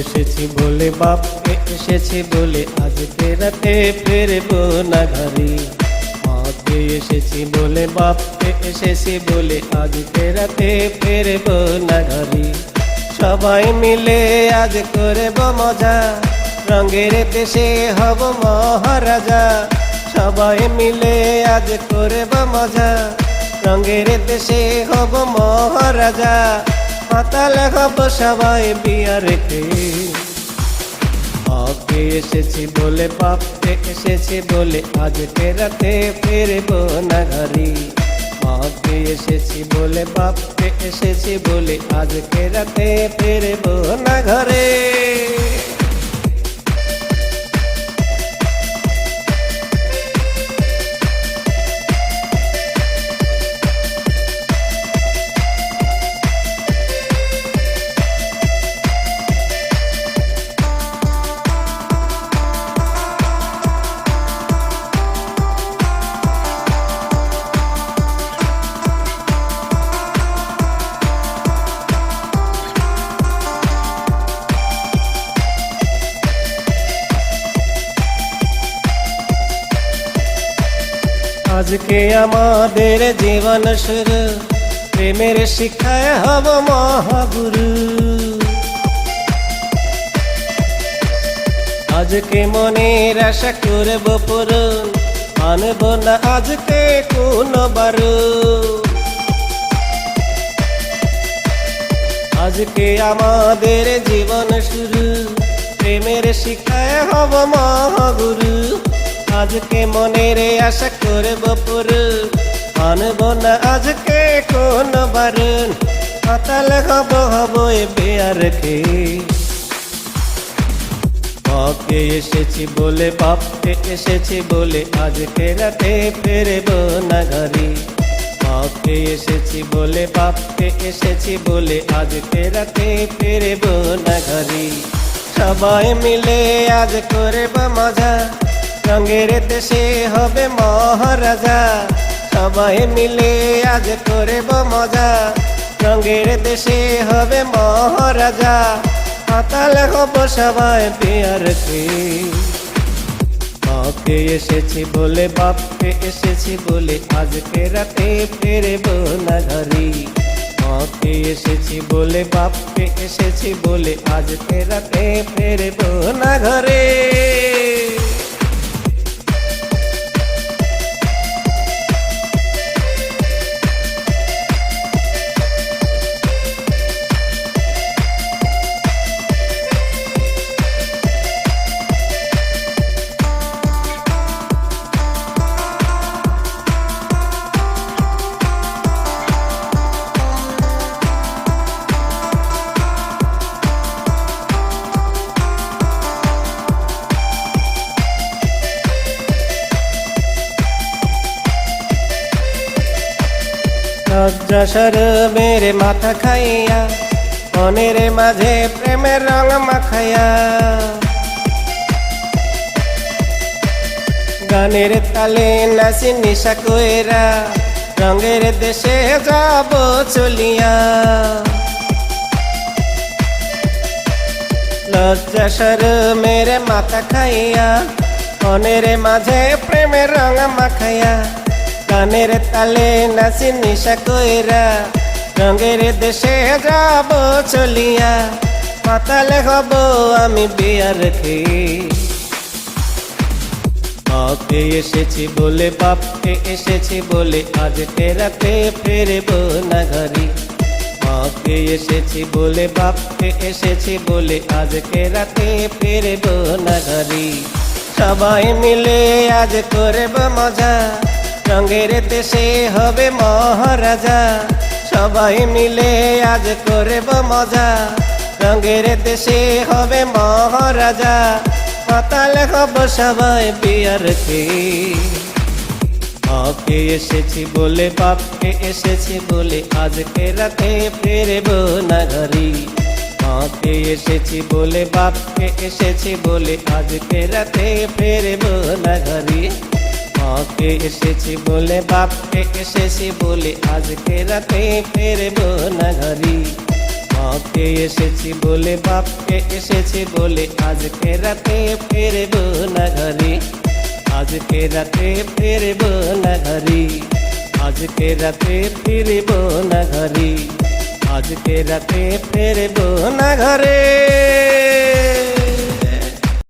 এসেছি বলে বাপকে এসেছি বলে আজকে রাতে ফিরবো না ঘরে। মাকে এসেছি বলে বাপকে এসেছি বলে আজকে রাতে ফিরবো না ঘরে। সবাই মিলে আজ করব মজা, রঙের দেশে হব মহারাজা। সবাই মিলে আজ করব মজা, রঙের দেশে হব মহারাজা। মাতাল হব সবাই বিয়া রেখে। আগে এসেছি বলে পাপতে এসেছি বলে আজকে রাতে ফিরবো না ঘরে আগে এসেছি বলে পাপতে এসেছি বলে আজকে রাতে ফিরবো না ঘরে আজকে আমাদের জীবন শুরু। প্রেমের শিক্ষায় হব মহাগুরু। আজকে মনের আশা করব পূরণ। আনব না আজকে কোন বারু। আজকে আমাদের জীবন শুরু। প্রেমের শিক্ষায় হব মহাগুরু। আজকে মনের আশা করব পুরু। আনব না আজকে কোন বারণ পাতাল হব হব এ বেয়ার কে। বাপকে এসেছি বলে বাপকে এসেছি বলে আজকে রাতে ফেরব না ঘরে। বাপকে এসেছি বলে বাপকে এসেছি বলে আজকে রাতে ফেরব না ঘরে। সবাই মিলে আজ করব মজা। রঙের দেশে হবে মহারাজা। সবাই মিলে আজ করব মজা। রঙের দেশে হবে মহারাজা। পাতাল হব সবাই পেয়ার বাপকে এসেছি বলে, বাপকে এসেছি বলে, আজকে রাতে ফেরব না ঘরে বাপকে এসেছি বলে, বাপকে এসেছি বলে, আজকে রাতে ফেরব না ঘরে লজ্জাসর মেরে মাথা খাইয়া, মনের মাঝে প্রেমের রং মাখাইয়া। গানের তালে নাচি নিশা কইরা, রঙের দেশে যাব চলিয়া। লজ্জাসর মেরে মাথা খাইয়া, মনের মাঝে প্রেমের রং মাখাইয়া। গানের তালে নাচি নিশা কইরা, রঙের দেশে যাব চলিয়া, পাতালে হব আমি বিয়ার খে। বাপকে এসেছি বলে, বাপকে এসেছি বলে আজকে রাতে ফেরব না ঘরে। বাপকে এসেছি বলে, বাপকে এসেছি বলে আজকে রাতে ফেরব না ঘরে। সবাই মিলে আজ করব মজা রঙের দেশে হবে মহারাজা। সবাই মিলে আজ করব মজা। রঙের দেশে হবে মহারাজা। পাতাল হব সবাই বিয়ার কে। বাপকে এসেছি বলে, বাপকে এসেছি বলে, আজকে রাতে ফিরব না ঘরে। মাকে এসেছি বলে, বাপকে এসেছি বলে, আজকে রাতে ফিরব না ঘরে। মাকে এসেছি বলে, বাপকে এসেছি বলে, আজকে রাতে ফিরব না ঘরে মাকে এসেছি বলে, বাপকে এসেছি বলে, আজকে রাতে ফিরব না ঘরে আজকে রাতে ফিরব না ঘরে আজকে রাতে ফিরব না ঘরে আজকে রাতে ফিরব না ঘরে